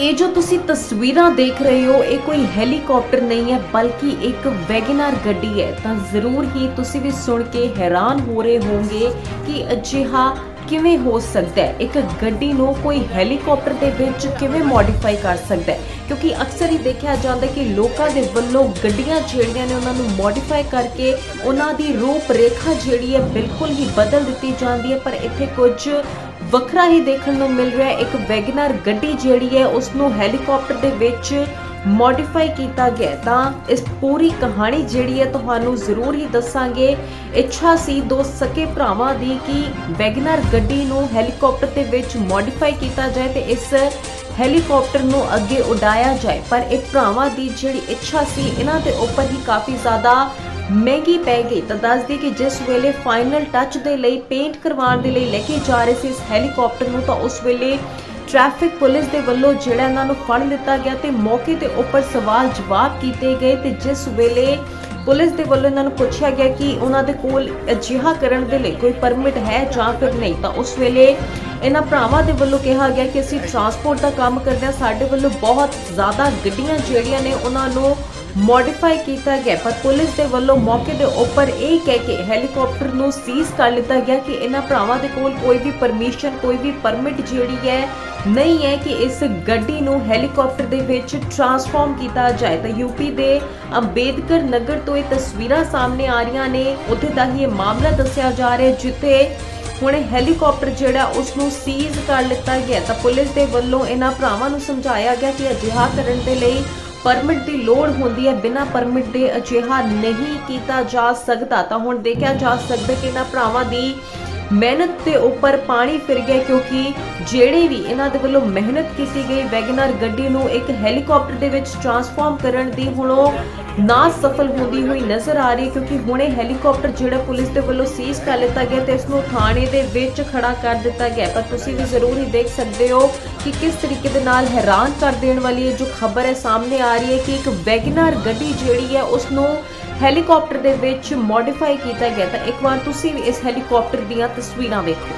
ਇਹ ਜੋ ਤੁਸੀਂ ਤਸਵੀਰਾਂ ਦੇਖ ਰਹੇ ਹੋ, ਇਹ ਕੋਈ ਹੈਲੀਕਾਪਟਰ ਨਹੀਂ ਹੈ, ਬਲਕਿ ਇੱਕ ਵੈਗਨਰ ਗੱਡੀ ਹੈ। ਤਾਂ ਜ਼ਰੂਰ ਹੀ ਤੁਸੀਂ ਵੀ ਸੁਣ ਕੇ ਹੈਰਾਨ ਹੋ ਰਹੇ ਹੋਵੋਗੇ ਕਿ ਅਜਿਹਾ ਕਿਵੇਂ ਹੋ ਸਕਦਾ ਹੈ। ਇੱਕ ਗੱਡੀ ਨੂੰ ਕੋਈ ਹੈਲੀਕਾਪਟਰ ਦੇ ਵਿੱਚ ਕਿਵੇਂ ਮੋਡੀਫਾਈ ਕਰ ਸਕਦਾ ਹੈ? ਕਿਉਂਕਿ ਅਕਸਰ ਹੀ ਦੇਖਿਆ ਜਾਂਦਾ ਕਿ ਲੋਕਾਂ ਦੇ ਵੱਲੋਂ ਗੱਡੀਆਂ ਜਿਹੜੀਆਂ ਨੇ ਉਹਨਾਂ ਨੂੰ ਮੋਡੀਫਾਈ ਕਰਕੇ ਉਹਨਾਂ ਦੀ ਰੂਪ ਰੇਖਾ ਜਿਹੜੀ ਹੈ ਬਿਲਕੁਲ ਹੀ ਬਦਲ ਦਿੱਤੀ ਜਾਂਦੀ ਹੈ। ਪਰ ਇੱਥੇ ਕੁਝ ਵੱਖਰਾ ਹੀ ਦੇਖਣ ਨੂੰ ਮਿਲ ਰਿਹਾ ਹੈ। ਇੱਕ ਵੈਗਨਰ ਗੱਡੀ ਜਿਹੜੀ ਹੈ ਉਸ ਨੂੰ ਹੈਲੀਕਾਪਟਰ ਦੇ ਵਿੱਚ ਮੋਡੀਫਾਈ ਕੀਤਾ ਗਿਆ ਤਾਂ ਇਸ ਪੂਰੀ ਕਹਾਣੀ ਜਿਹੜੀ ਹੈ, ਤੁਹਾਨੂੰ ਜ਼ਰੂਰ ਹੀ ਦੱਸਾਂਗੇ। ਇੱਛਾ ਸੀ ਦੋ ਸਕੇ ਭਰਾਵਾਂ ਦੀ ਕਿ ਵੈਗਨਰ ਗੱਡੀ ਨੂੰ ਹੈਲੀਕਾਪਟਰ ਦੇ ਵਿੱਚ ਮੋਡੀਫਾਈ ਕੀਤਾ ਜਾਏ ਤੇ ਇਸ ਹੈਲੀਕਾਪਟਰ ਨੂੰ ਅੱਗੇ ਉਡਾਇਆ ਜਾਏ। ਪਰ ਇਹ ਭਰਾਵਾਂ ਦੀ ਜਿਹੜੀ ਇੱਛਾ ਸੀ, ਇਹਨਾਂ ਦੇ ਉੱਪਰ ਹੀ ਕਾਫੀ ਜ਼ਿਆਦਾ ਮਹਿੰਗੀ ਪੈ ਗਈ। ਤਾਂ ਦੱਸਦੀ ਕਿ ਜਿਸ ਵੇਲੇ ਫਾਈਨਲ ਟੱਚ ਦੇ ਲਈ ਪੇਂਟ ਕਰਵਾਉਣ ਦੇ ਲਈ ਲੈ ਕੇ ਜਾ ਰਹੇ ਸੀ ਇਸ ਹੈਲੀਕਾਪਟਰ ਨੂੰ, ਤਾਂ ਉਸ ਵੇਲੇ ਟ੍ਰੈਫਿਕ ਪੁਲਿਸ ਦੇ ਵੱਲੋਂ ਜਿਹੜਾ ਇਹਨਾਂ ਨੂੰ ਫੜ ਲਿੱਤਾ ਗਿਆ ਤੇ ਮੌਕੇ ਤੇ ਉੱਪਰ ਸਵਾਲ ਜਵਾਬ ਕੀਤੇ ਗਏ ਤੇ ਜਿਸ ਵੇਲੇ ਪੁਲਿਸ ਦੇ ਵੱਲੋਂ ਇਹਨਾਂ ਨੂੰ ਪੁੱਛਿਆ ਗਿਆ ਕਿ ਉਹਨਾਂ ਦੇ ਕੋਲ ਅਜਿਹਾ ਕਰਨ ਦੇ ਲਈ ਕੋਈ ਪਰਮਿਟ ਹੈ ਜਾਂ ਫਿਰ ਨਹੀਂ, ਤਾਂ ਉਸ ਵੇਲੇ ਇਹਨਾਂ ਭਰਾਵਾਂ ਦੇ ਵੱਲੋਂ ਕਿਹਾ ਗਿਆ ਕਿ ਅਸੀਂ ਟਰਾਂਸਪੋਰਟ ਦਾ ਕੰਮ ਕਰਦੇ ਹਾਂ। ਸਾਡੇ ਵੱਲੋਂ ਬਹੁਤ ਜ਼ਿਆਦਾ ਗੱਡੀਆਂ ਜਿਹੜੀਆਂ ਨੇ ਉਹਨਾਂ ਨੂੰ ਮੋਡੀਫਾਈ ਕੀਤਾ ਗਿਆ, ਪਰ ਪੁਲਿਸ ਦੇ ਵੱਲੋਂ ਮੌਕੇ ਦੇ ਉੱਪਰ ਇਹ ਕਹਿ ਕੇ ਹੈਲੀਕਾਪਟਰ ਨੂੰ ਸੀਜ਼ ਕਰ ਲਿੱਤਾ ਗਿਆ ਕਿ ਇਹਨਾਂ ਭਰਾਵਾਂ ਦੇ ਕੋਲ ਕੋਈ ਵੀ ਪਰਮਿਸ਼ਨ ਕੋਈ ਵੀ ਪਰਮਿਟ ਜਿਹੜੀ ਹੈ, ਨਹੀਂ ਹੈ ਕਿ ਇਸ ਗੱਡੀ ਨੂੰ ਹੈਲੀਕਾਪਟਰ ਦੇ ਵਿੱਚ ਟਰਾਂਸਫਾਰਮ ਕੀਤਾ ਜਾਏ। ਤਾਂ ਯੂਪੀ ਦੇ ਅੰਬੇਦਕਰ ਨਗਰ ਤੋਂ ਇਹ ਤਸਵੀਰਾਂ ਸਾਹਮਣੇ ਆ ਰਹੀਆਂ ਨੇ। ਉੱਥੇ ਦਾ ਹੀ ਇਹ ਮਾਮਲਾ ਦੱਸਿਆ ਜਾ ਰਿਹਾ ਜਿੱਥੇ ਹੁਣ ਇਹ ਹੈਲੀਕਾਪਟਰ ਜਿਹੜਾ ਉਸ ਨੂੰ ਸੀਜ਼ ਕਰ ਲਿੱਤਾ ਗਿਆ। ਤਾਂ ਪੁਲਿਸ ਦੇ ਵੱਲੋਂ ਇਹਨਾਂ ਭਰਾਵਾਂ ਨੂੰ ਸਮਝਾਇਆ ਗਿਆ ਕਿ ਅਜਿਹਾ ਕਰਨ ਦੇ ਲਈ ਪਰਮਿਟ ਦੀ ਲੋੜ ਹੁੰਦੀ ਹੈ, ਬਿਨਾਂ ਪਰਮਿਟ ਦੇ ਅਜਿਹਾ ਨਹੀਂ ਕੀਤਾ ਜਾ ਸਕਦਾ। ਤਾਂ ਹੁਣ ਦੇਖਿਆ ਜਾ ਸਕਦਾ ਕਿ ਇਹਨਾਂ ਭਰਾਵਾਂ ਦੀ ਮਿਹਨਤ ਦੇ ਉੱਪਰ ਪਾਣੀ ਫਿਰ ਗਿਆ ਕਿਉਂਕਿ ਜਿਹੜੇ ਵੀ ਇਹਨਾਂ ਦੇ ਵੱਲੋਂ ਮਿਹਨਤ ਕੀਤੀ ਗਈ, ਵੈਗਨਰ ਗੱਡੀ ਨੂੰ ਇੱਕ ਹੈਲੀਕਾਪਟਰ ਦੇ ਵਿੱਚ ਟਰਾਂਸਫਾਰਮ ਕਰਨ ਦੀ ਹੁਣ ਉਹ ਨਾ ਸਫਲ ਹੁੰਦੀ ਹੋਈ ਨਜ਼ਰ ਆ ਰਹੀ ਕਿਉਂਕਿ ਹੁਣੇ ਇਹ ਹੈਲੀਕਾਪਟਰ ਜਿਹੜਾ ਪੁਲਿਸ ਦੇ ਵੱਲੋਂ ਸੀਜ਼ ਕਰ ਲਿੱਤਾ ਗਿਆ ਤੇ ਇਸ ਨੂੰ ਥਾਣੇ ਦੇ ਵਿੱਚ ਖੜਾ ਕਰ ਦਿੱਤਾ ਗਿਆ। ਪਰ ਤੁਸੀਂ ਵੀ ਜ਼ਰੂਰ ਹੀ ਦੇਖ ਸਕਦੇ ਹੋ ਕਿ ਕਿਸ ਤਰੀਕੇ ਦੇ ਨਾਲ ਹੈਰਾਨ ਕਰ ਦੇਣ ਵਾਲੀ ਇਹ ਜੋ ਖਬਰ ਹੈ, ਸਾਹਮਣੇ ਆ ਰਹੀ ਹੈ ਕਿ ਇੱਕ ਵੈਗਨਰ ਗੱਡੀ ਜਿਹੜੀ ਹੈ ਉਸ ਨੂੰ ਹੈਲੀਕਾਪਟਰ ਦੇ ਵਿੱਚ ਮੋਡੀਫਾਈ ਕੀਤਾ ਗਿਆ ਤਾਂ ਇੱਕ ਵਾਰ ਤੁਸੀਂ ਵੀ ਇਸ ਹੈਲੀਕਾਪਟਰ ਦੀਆਂ ਤਸਵੀਰਾਂ ਵੇਖੋ।